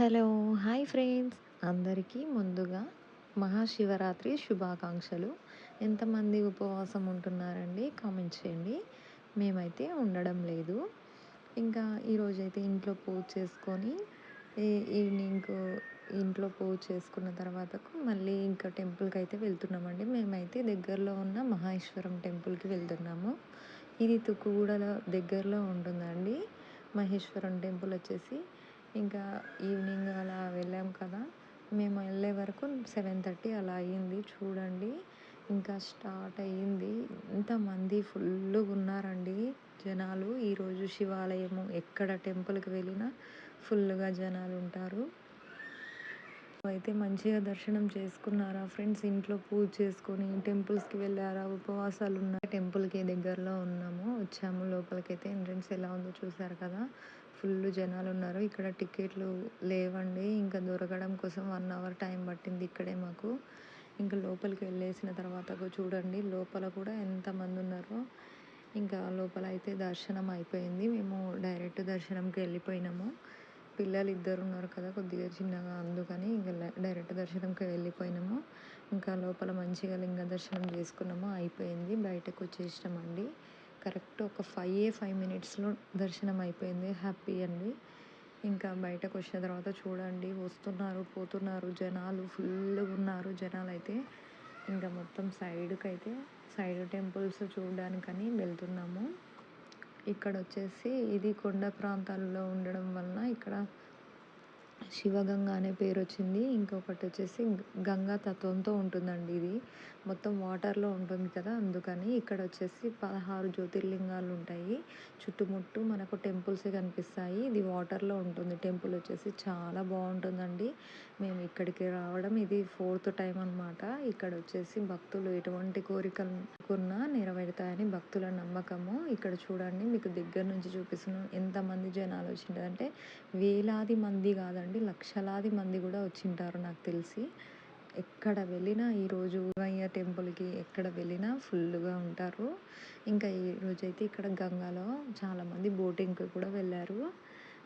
Hello hi friends. అందరికీ ముందుగా మహాశివరాత్రి శుభాకాంక్షలు. ఎంతమంది ఉపవాసం ఉంటున్నారండి? కామెంట్ చేయండి. మేమైతే ఉండడం లేదు. ఇంకా ఈరోజైతే ఇంట్లో పూజ చేసుకొని ఈవినింగ్ ఇంట్లో పూజ చేసుకున్న తర్వాతకు మళ్ళీ ఇంకా టెంపుల్కి అయితే వెళ్తున్నామండి. మేమైతే దగ్గరలో ఉన్న మహేశ్వరం టెంపుల్కి వెళ్తున్నాము. ఇది తుక్కుగూడలో దగ్గరలో ఉంటుందండి. మహేశ్వరం టెంపుల్ వచ్చేసి ఇంకా ఈవినింగ్ అలా వెళ్ళాం కదా. మేము వెళ్ళే వరకు సెవెన్ థర్టీ అలా అయ్యింది చూడండి ఇంకా స్టార్ట్ అయ్యింది. ఇంతమంది ఫుల్గా ఉన్నారండి జనాలు. ఈరోజు శివాలయము ఎక్కడ టెంపుల్కి వెళ్ళినా ఫుల్గా జనాలు ఉంటారు. అయితే మంచిగా దర్శనం చేసుకున్నారా ఫ్రెండ్స్? ఇంట్లో పూజ చేసుకొని టెంపుల్స్కి వెళ్ళారా? ఉపవాసాలు ఉన్నాయి టెంపుల్కి దగ్గరలో ఉన్నాము. వచ్చాము. లోపలికైతే ఎంట్రన్స్ ఎలా ఉందో చూసారు కదా. ఫుల్ జనాలు ఉన్నారు ఇక్కడ టికెట్లు లేవండి. ఇంకా దొరకడం కోసం వన్ అవర్ టైం పట్టింది ఇక్కడే మాకు. ఇంకా లోపలికి వెళ్ళేసిన తర్వాత చూడండి లోపల కూడా ఎంతమంది ఉన్నారో. ఇంకా లోపల అయితే దర్శనం అయిపోయింది. మేము డైరెక్ట్ దర్శనంకి వెళ్ళిపోయినాము. పిల్లలు ఇద్దరు ఉన్నారు కదా కొద్దిగా చిన్నగా అందుకని ఇంకా డైరెక్ట్ దర్శనంకి వెళ్ళిపోయినాము. ఇంకా లోపల మంచిగా లింగ దర్శనం చేసుకున్నాము. అయిపోయింది. బయటకు వచ్చేసినామండి. కరెక్ట్ ఒక ఫైవ్ ఫైవ్ మినిట్స్లో దర్శనం అయిపోయింది హ్యాపీ అండి. ఇంకా బయటకు వచ్చిన తర్వాత చూడండి వస్తున్నారు పోతున్నారు జనాలు ఫుల్గా ఉన్నారు జనాలు అయితే ఇంకా మొత్తం సైడ్కి అయితే సైడ్ టెంపుల్స్ చూడడానికని వెళ్తున్నాము. ఇక్కడ వచ్చేసి ఇది కొండ ప్రాంతాల్లో ఉండడం వలన ఇక్కడ శివగంగ అనే పేరు వచ్చింది ఇంకొకటి వచ్చేసి గంగా తత్వంతో ఉంటుందండి ఇది. మొత్తం వాటర్లో ఉంటుంది కదా అందుకని ఇక్కడ వచ్చేసి పదహారు జ్యోతిర్లింగాలు ఉంటాయి చుట్టుముట్టు మనకు టెంపుల్స్ కనిపిస్తాయి. ఇది వాటర్లో ఉంటుంది. టెంపుల్ వచ్చేసి చాలా బాగుంటుందండి మేము ఇక్కడికి రావడం ఇది ఫోర్త్ టైం అనమాట ఇక్కడ వచ్చేసి భక్తులు ఎటువంటి కోరికలు కొన్నా నెరవేరుతాయని భక్తుల నమ్మకము. ఇక్కడ చూడండి మీకు దగ్గర నుంచి చూపిస్తున్నాను ఎంతమంది జనాలు వచ్చింటారంటే వేలాది మంది కాదండి లక్షలాది మంది కూడా వచ్చింటారు నాకు తెలిసి. ఎక్కడ వెళ్ళినా ఈరోజు అయ్య టెంపుల్కి ఎక్కడ వెళ్ళినా ఫుల్గా ఉంటారు. ఇంకా ఈరోజు అయితే ఇక్కడ గంగాలో చాలామంది బోటింగ్కి కూడా వెళ్ళారు.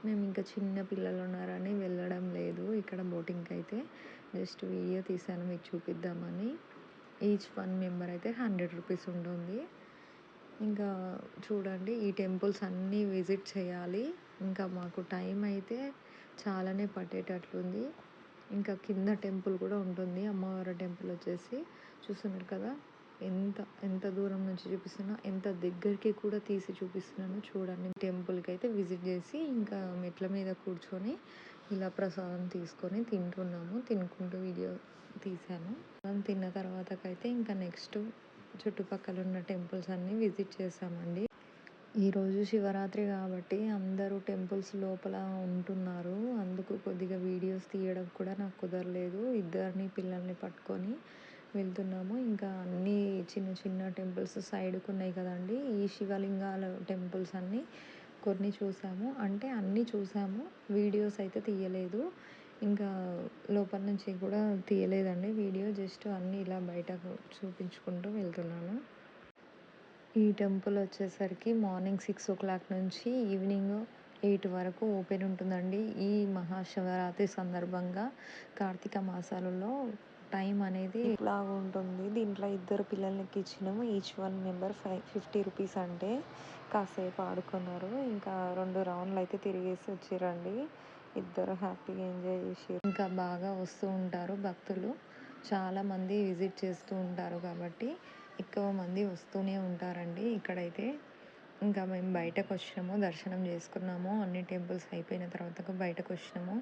మేము ఇంకా చిన్న పిల్లలు ఉన్నారని ఇక్కడ అయితే జస్ట్ వీడియో తీసాను మీకు చూపిద్దామని. ఈచ్ వన్ మెంబర్ అయితే హండ్రెడ్ రూపీస్ ఉంటుంది. ఇంకా చూడండి ఈ టెంపుల్స్ అన్నీ విజిట్ చేయాలి. ఇంకా మాకు టైం అయితే చాలానే పట్టేటట్లుంది. ఇంకా కింద టెంపుల్ కూడా ఉంటుంది అమ్మవారి టెంపుల్ వచ్చేసి. చూస్తున్నారు కదా ఎంత ఎంత దూరం నుంచి చూపిస్తున్నా ఎంత దగ్గరికి కూడా తీసి చూపిస్తున్నాను. చూడండి టెంపుల్కి అయితే విజిట్ చేసి ఇంకా మెట్ల మీద కూర్చొని ఇలా ప్రసాదం తీసుకొని తింటున్నాము. తినుకుంటూ వీడియో తీశాను. తిన్న తర్వాతకైతే ఇంకా నెక్స్ట్ చుట్టుపక్కల ఉన్న టెంపుల్స్ అన్నీ విజిట్ చేసామండి ఈరోజు శివరాత్రి కాబట్టి అందరూ టెంపుల్స్ లోపల ఉంటున్నారు. అందుకు కొద్దిగా వీడియోస్ తీయడం కూడా నాకు కుదరలేదు. ఇద్దరిని పిల్లల్ని పట్టుకొని వెళ్తున్నాము. ఇంకా అన్నీ చిన్న చిన్న టెంపుల్స్ సైడ్కు ఉన్నాయి కదండి. ఈ శివలింగాల టెంపుల్స్ అన్నీ కొన్ని చూసాము. అంటే అన్నీ చూసాము. వీడియోస్ అయితే తీయలేదు. ఇంకా లోపల నుంచి కూడా తీయలేదండి వీడియో. జస్ట్ అన్నీ ఇలా బయటకు చూపించుకుంటూ వెళ్తున్నాను. ఈ టెంపుల్ వచ్చేసరికి మార్నింగ్ సిక్స్ ఓ క్లాక్ నుంచి ఈవినింగ్ ఎయిట్ వరకు ఓపెన్ ఉంటుందండి. ఈ మహాశివరాత్రి సందర్భంగా కార్తీక మాసాలలో టైం అనేది ఇలాగ ఉంటుంది. దీంట్లో ఇద్దరు పిల్లలకి ఇచ్చినాము each one member five fifty rupees అంటే కాసేపు ఆడుకున్నారు. ఇంకా రెండు రౌండ్లు అయితే తిరిగేసి వచ్చిరండి. ఇద్దరు హ్యాపీగా ఎంజాయ్ చేసి ఇంకా బాగా వస్తూ ఉంటారు భక్తులు. చాలామంది విజిట్ చేస్తూ ఉంటారు కాబట్టి ఎక్కువ మంది వస్తూనే ఉంటారండి ఇక్కడైతే. ఇంకా మేము బయటకు వచ్చినాము దర్శనం చేసుకున్నాము. అన్ని టెంపుల్స్ అయిపోయిన తర్వాత బయటకు వచ్చినాము.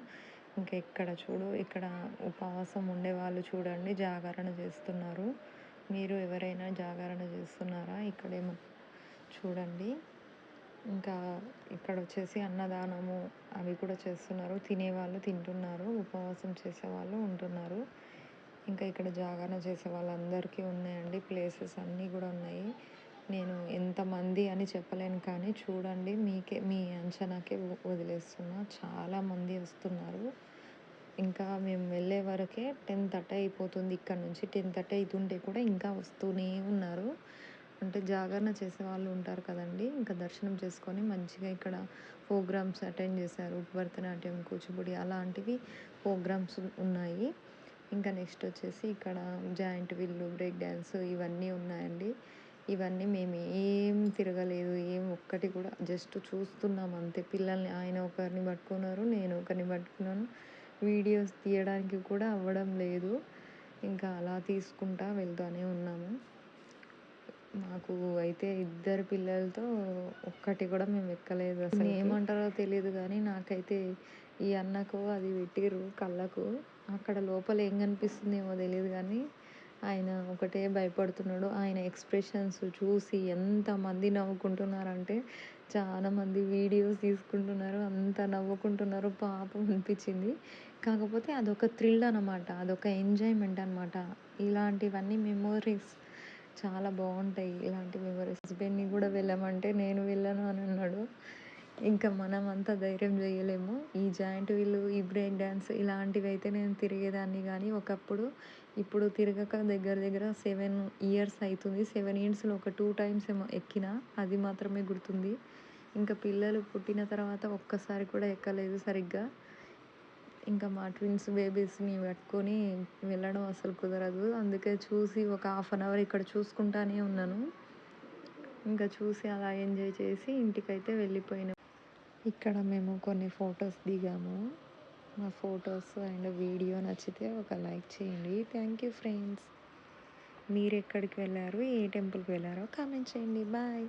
ఇంకా ఇక్కడ చూడు ఇక్కడ ఉపవాసం ఉండే వాళ్ళు చూడండి జాగరణ చేస్తున్నారు. మీరు ఎవరైనా జాగరణ చేస్తున్నారా? ఇక్కడేమో చూడండి. ఇంకా ఇక్కడ వచ్చేసి అన్నదానము అవి కూడా చేస్తున్నారు. తినేవాళ్ళు తింటున్నారు ఉపవాసం చేసేవాళ్ళు ఉంటున్నారు. ఇంకా ఇక్కడ జాగరణ చేసే వాళ్ళందరికీ ఉన్నాయండి. ప్లేసెస్ అన్నీ కూడా ఉన్నాయి. నేను ఎంతమంది అని చెప్పలేను కానీ చూడండి మీకే మీ అంచనాకే వదిలేస్తున్నా. చాలామంది వస్తున్నారు. ఇంకా మేము వెళ్ళే వరకే టెన్ థర్టీ అయిపోతుంది. ఇక్కడ నుంచి టెన్ థర్టీ అవుతుంటే కూడా ఇంకా వస్తూనే ఉన్నారు. అంటే జాగరణ చేసే వాళ్ళు ఉంటారు కదండి. ఇంకా దర్శనం చేసుకొని మంచిగా ఇక్కడ ప్రోగ్రామ్స్ అటెండ్ చేశారు. భరతనాట్యం కూచిపూడి అలాంటివి ప్రోగ్రామ్స్ ఉన్నాయి. ఇంకా నెక్స్ట్ వచ్చేసి ఇక్కడ జాయింట్ విల్లు బ్రేక్ డ్యాన్స్ ఇవన్నీ ఉన్నాయండి. ఇవన్నీ మేము ఏం తిరగలేదు ఏం ఒక్కటి కూడా. జస్ట్ చూస్తున్నాం అంతే. పిల్లల్ని ఆయన ఒకరిని పట్టుకున్నారు నేను ఒకరిని పట్టుకున్నాను. వీడియోస్ తీయడానికి కూడా అవ్వడం లేదు. ఇంకా అలా తీసుకుంటా వెళ్తూనే ఉన్నాము. మాకు అయితే ఇద్దరు పిల్లలతో ఒక్కటి కూడా మేము ఎక్కలేదు అసలు ఏమంటారో తెలియదు కానీ నాకైతే ఈ అన్నకు అది పెట్టిరు కళ్ళకు. అక్కడ లోపల ఏం కనిపిస్తుందేమో తెలియదు కానీ ఆయన ఒకటే భయపడుతున్నాడు. ఆయన ఎక్స్ప్రెషన్స్ చూసి ఎంతమంది నవ్వుకుంటున్నారంటే చాలామంది వీడియోస్ తీసుకుంటున్నారు. అంత నవ్వుకుంటున్నారు. పాపం అనిపించింది. కాకపోతే అదొక థ్రిల్ అనమాట అదొక ఎంజాయ్మెంట్ అనమాట ఇలాంటివన్నీ మెమోరీస్ చాలా బాగుంటాయి. ఇలాంటి మెమరీస్. హస్బెండ్ని కూడా వెళ్ళమంటే నేను వెళ్ళను అని అన్నాడు. ఇంకా మనం అంత ధైర్యం చేయలేము. ఈ జాయింట్ వీలు ఈ బ్రేక్ డ్యాన్స్ ఇలాంటివి అయితే నేను తిరిగేదాన్ని కానీ ఒకప్పుడు. ఇప్పుడు తిరగక దగ్గర దగ్గర సెవెన్ ఇయర్స్ అవుతుంది సెవెన్ ఇయర్స్లో ఒక టూ టైమ్స్ ఏమో ఎక్కిన అది మాత్రమే గుర్తుంది. ఇంకా పిల్లలు పుట్టిన తర్వాత ఒక్కసారి కూడా ఎక్కలేదు సరిగ్గా. ఇంకా మా ట్విన్స్ బేబీస్ని పట్టుకొని వెళ్ళడం అసలు కుదరదు. అందుకే చూసి ఒక హాఫ్ అన్ అవర్ ఇక్కడ చూసుకుంటానే ఉన్నాను. ఇంకా చూసి అలా ఎంజాయ్ చేసి ఇంటికైతే వెళ్ళిపోయినాం ఇక్కడ మేము కొన్ని ఫొటోస్ దిగాము. మా ఫొటోస్ అండ్ వీడియో నచ్చితే ఒక లైక్ చేయండి. Thank you friends. మీరు ఎక్కడికి వెళ్ళారు? ఏ టెంపుల్కి వెళ్ళారో కామెంట్ చేయండి. బాయ్.